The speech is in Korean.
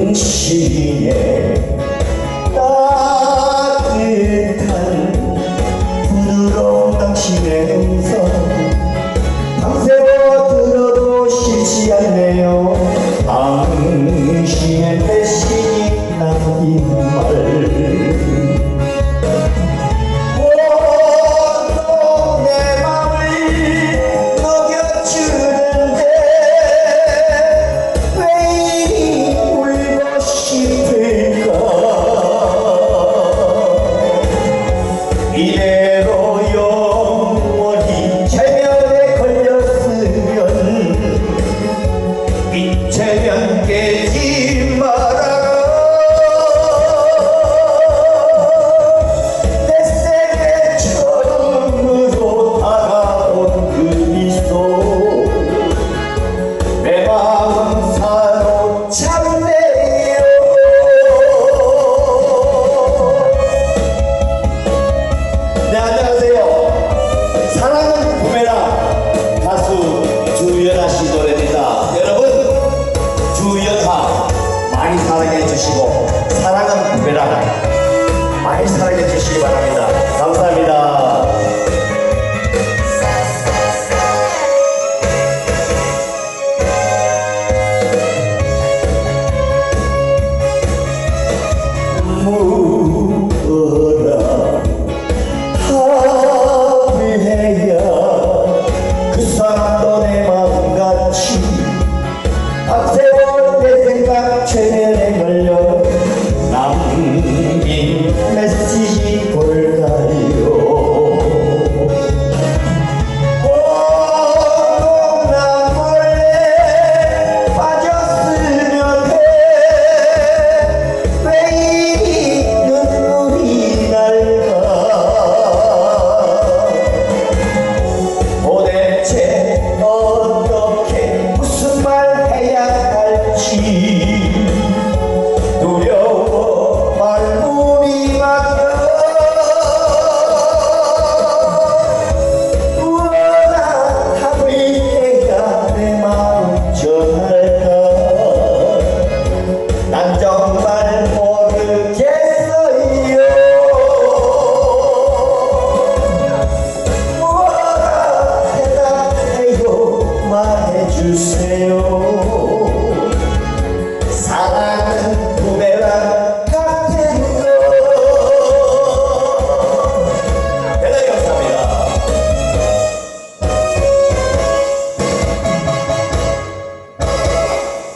당신의 따뜻한 부드러운 당신의 음성. 밤새워 들어도 쉽지 않네요. 당신의 내신이 남긴 Yeah. 주연화 많이 사랑해 주시고 사랑은 구배랑 많이 사랑해 주시기 바랍니다. 감사합니다. 그 사람도 내